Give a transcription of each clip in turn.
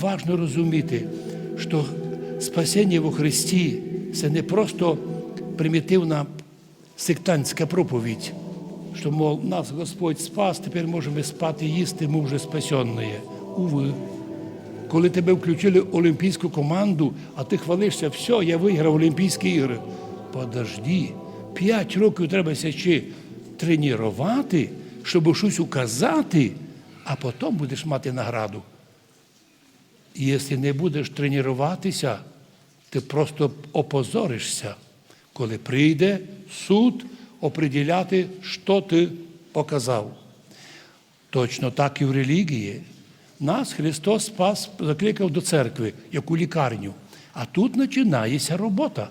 Важно розуміти, що спасіння во Христі це не просто примітивна сектантська проповідь, що, мов, нас Господь спас, тепер можемо спати їсти, ми вже спасенні. Уви. Коли тебе включили в олімпійську команду, а ти хвалишся, все, я виграв Олімпійські ігри. Подожди, п'ять років треба ще тренувати, щоб щось указати, а потім будеш мати награду. І якщо не будеш тренуватися, ти просто опозоришся, коли прийде суд оприділяти, що ти показав. Точно так і в релігії. Нас Христос спас, закликав до церкви, як у лікарню. А тут починається робота.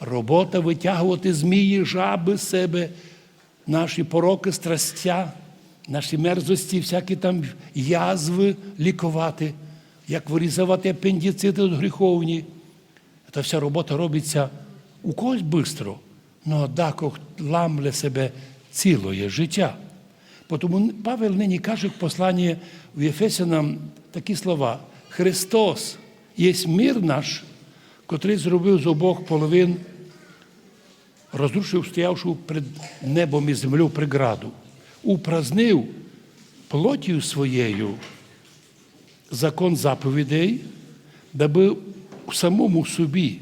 Робота витягувати змії, жаби з себе, наші пороки, страстя, наші мерзості, всякі там язви лікувати, як вирізувати апендицити гріховні. Та вся робота робиться у когось швидко, але декого ламле себе ціле життя. Тому Павел нині каже в посланні в Єфесянам такі слова: Христос є мир наш, котрий зробив з обох половин, розрушив стоявшу перед небом і землю преграду, упразнив плотію своєю закон заповідей, даби в самому собі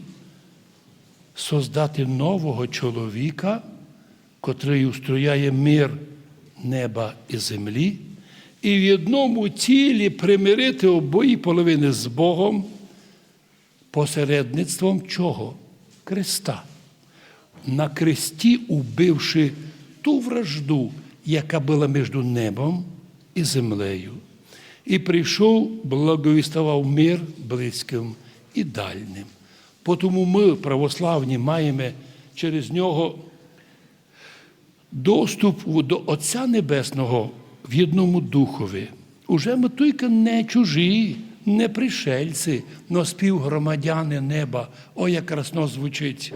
создати нового чоловіка, котрий устрояє мир неба і землі, і в одному тілі примирити обої половини з Богом посередництвом чого? Креста. На кресті убивши ту вражду, яка була між небом і землею. І прийшов, благовіставав мир близьким і дальним. Тому ми, православні, маємо через нього доступ до Отця Небесного в єдному духові. Уже ми тільки не чужі, не пришельці, но співгромадяни неба. Ой, як красно звучить.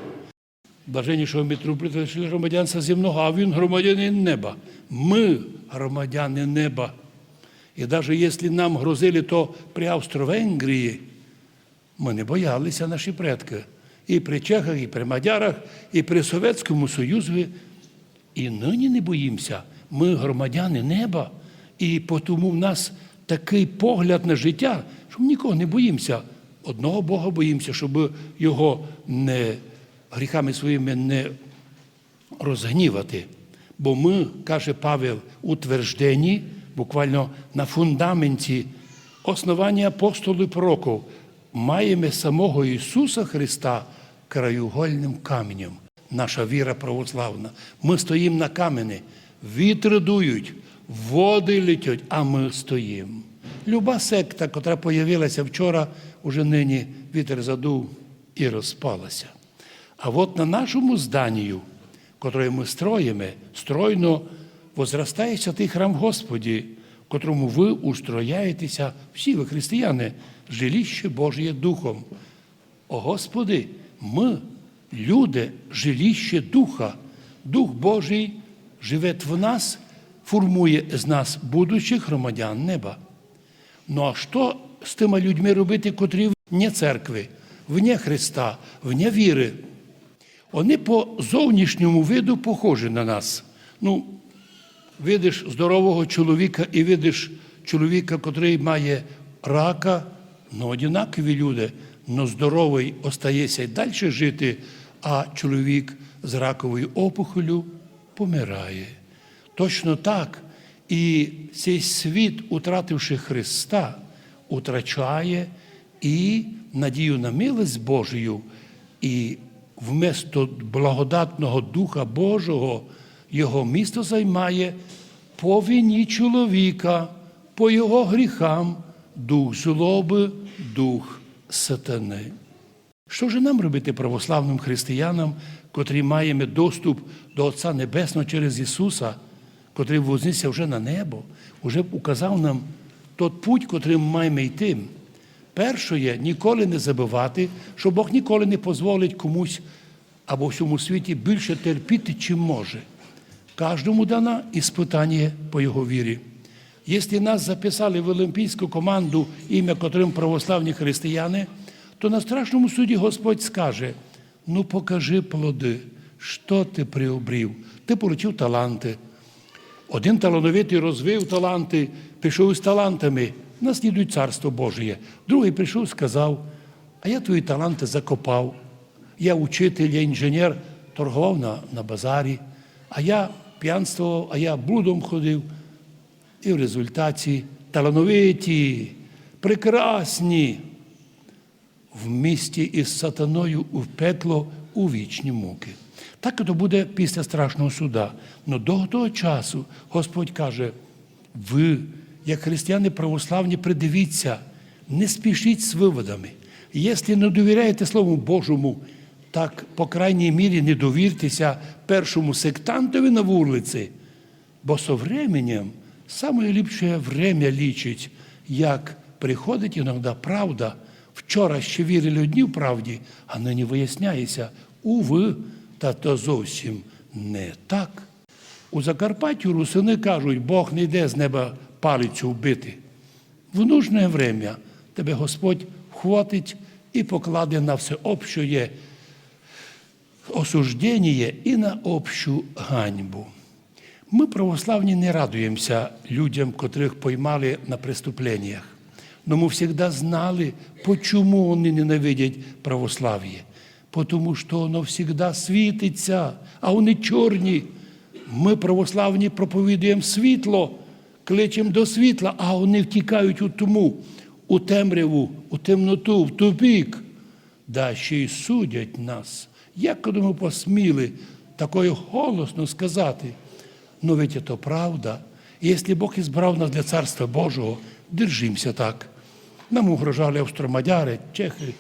Блаженнішого митрополита громадянства земного, а він громадянин неба. Ми громадяни неба. І навіть якщо нам грозили то при Австро-Венгрії, ми не боялися наші предки. І при Чехах, і при Мадярах, і при Совєтському Союзі. І нині не боїмося. Ми громадяни неба. І тому в нас такий погляд на життя, що ми нікого не боїмося. Одного Бога боїмося, щоб його не гріхами своїми не розгнівати. Бо ми, каже Павел, утверждені буквально на фундаменті основання апостолів і пророків, маємо самого Ісуса Христа краєугольним каменем. Наша віра православна. Ми стоїмо на камені, вітри дують, води летять, а ми стоїмо. Люба секта, яка з'явилася вчора, уже нині вітер задув і розпалася. А от на нашому зданню, котре ми строїмо, стройно возростає святий храм Господі, в котрому ви устрояєтеся, всі ви християни, жиліще Божє Духом. О Господи, ми, люди, жиліще Духа, Дух Божий живе в нас, формує з нас будучих громадян неба. Ну а що з тими людьми робити, котрі вне церкви, вне Христа, вне віри? Вони по зовнішньому виду похожі на нас. Ну, видиш здорового чоловіка і видиш чоловіка, котрий має рака, ну однакові люди, але здоровий остається й далі жити, а чоловік з раковою опухолю помирає. Точно так. І цей світ, утративши Христа, утрачає і надію на милость Божою, і вместо благодатного Духа Божого його місто займає по вині чоловіка, по його гріхам, дух злоби, дух сатани. Що ж нам робити православним християнам, котрі маємо доступ до Отця Небесного через Ісуса, котрий вознісся вже на небо, вже указав нам той путь, котрим маємо йти. Перше ніколи не забувати, що Бог ніколи не дозволить комусь або всьому світі більше терпіти, чим може. Кожному дано іспитання по його вірі. Якщо нас записали в олімпійську команду, ім'я котрим православні християни, то на страшному суді Господь скаже: ну покажи плоди, що ти приобрів. Ти отримав таланти. Один талановитий розвив таланти, пішов з талантами, наслідуй царство Божє. Другий прийшов, сказав, а я твої таланти закопав. Я учитель, я інженер, торгував на, на базарі, а я п'янствував, а я блудом ходив. І в результаті талановиті, прекрасні в місті із сатаною у пекло у вічні муки. Так і то буде після страшного суда. Но до того часу Господь каже: ви, як християни православні, придивіться, не спішіть з виводами. Якщо не довіряєте Слову Божому, так, по крайній мірі, не довіртеся першому сектантові на вулиці, бо со временем саме ліпше время лічить, як приходить іноді правда. Вчора ще вірили одні в правді, а нині виясняється, уви, та то зовсім не так. У Закарпаттю русини кажуть, Бог не йде з неба палицю вбити. В нужне время тебе Господь вхватить і покладе на всеобщее осуждення і на общу ганьбу. Ми, православні, не радуємося людям, котрих поймали на преступленнях. Но ми завжди знали, почему вони ненавидять православ'я. Тому що воно завжди світиться, а вони чорні. Ми, православні, проповідуємо світло, кличемо до світла, а вони втікають у тому, у темряву, у темноту, в тупік. Да ще й судять нас. Як коли ми посміли такою голосно сказати? Ну, ведь это правда. И если Бог избрал нас для Царства Божого, держимося так. Нам угрожали австромадяри, чехи.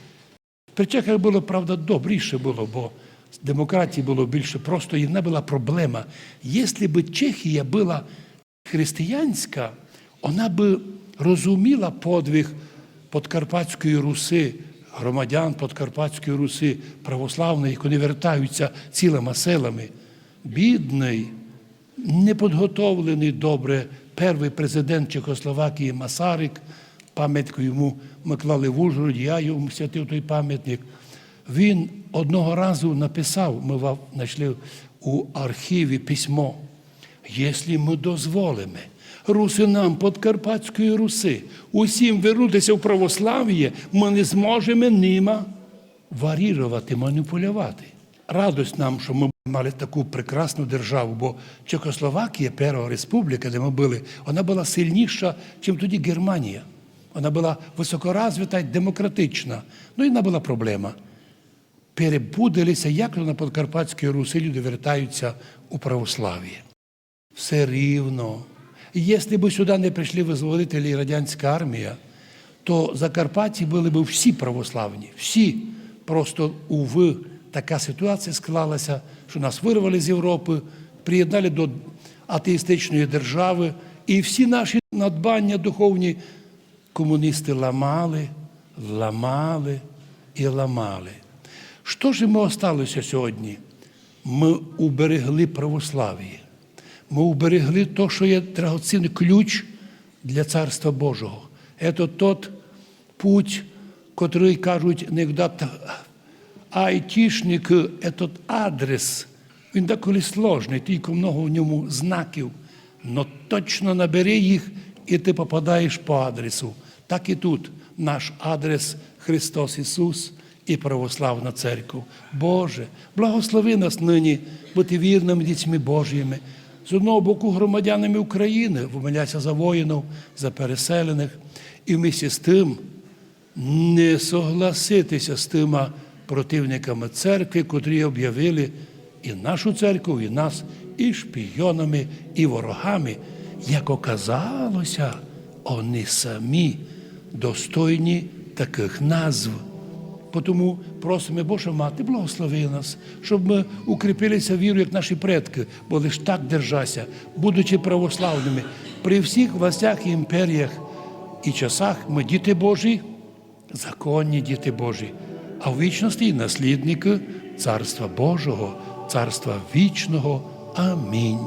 При чехах було, правда, добріше було, бо демократії було більше. Просто одна була проблема. Якщо б Чехія була християнська, вона би розуміла подвиг Подкарпатської Руси, громадян Подкарпатської Руси, православних, вони вертаються цілими селами. Бідний, неподготовлений добре перший президент Чехословакії Масарик, пам'ятку йому ми клали в Ужгороді, я йому святив той пам'ятник. Він одного разу написав, ми знайшли у архіві письмо. Якщо ми дозволимо русинам Подкарпатської Руси усім вернутися в православ'я, ми не зможемо ними варірувати, маніпулювати. Радость нам, що ми мали таку прекрасну державу, бо Чехословакія, перша республіка, де ми були, вона була сильніша, ніж тоді Германія. Вона була високоразвита й демократична. Ну і вона була проблема. Перебудилися, як на Подкарпатській Русі люди вертаються у православ'я. Все рівно. Якщо б сюди не прийшли визволителі і радянська армія, то Закарпатті були б всі православні, всі. Просто, уви, така ситуація склалася, що нас вирвали з Європи, приєднали до атеїстичної держави, і всі наші надбання духовні комуністи ламали, ламали і ламали. Що ж ми осталося сьогодні? Ми уберегли православ'я. Ми уберегли те, що є драгоцінний ключ для Царства Божого. Це тот путь, котрий кажуть анекдот, айтішник, этот адрес, він деколи сложний, тільки много в ньому знаків. Но точно набери їх, і ти попадаєш по адресу. Так і тут наш адрес Христос Ісус і православна церква. Боже, благослови нас нині бути вірними дітьми Божіми. З одного боку, громадянами України, вимоляться за воїнів, за переселених, і вмісті з тим не согласитися з тими противниками церкви, котрі об'явили і нашу церкву, і нас, і шпійонами, і ворогами. Як оказалося, вони самі достойні таких назв. Тому просимо Боже мати, благослови нас, щоб ми укріпилися вірою, як наші предки, бо лиш так держася, будучи православними, при всіх властях і імперіях і часах ми діти Божі, законні діти Божі, а в вічності наслідники Царства Божого, Царства вічного. Амінь.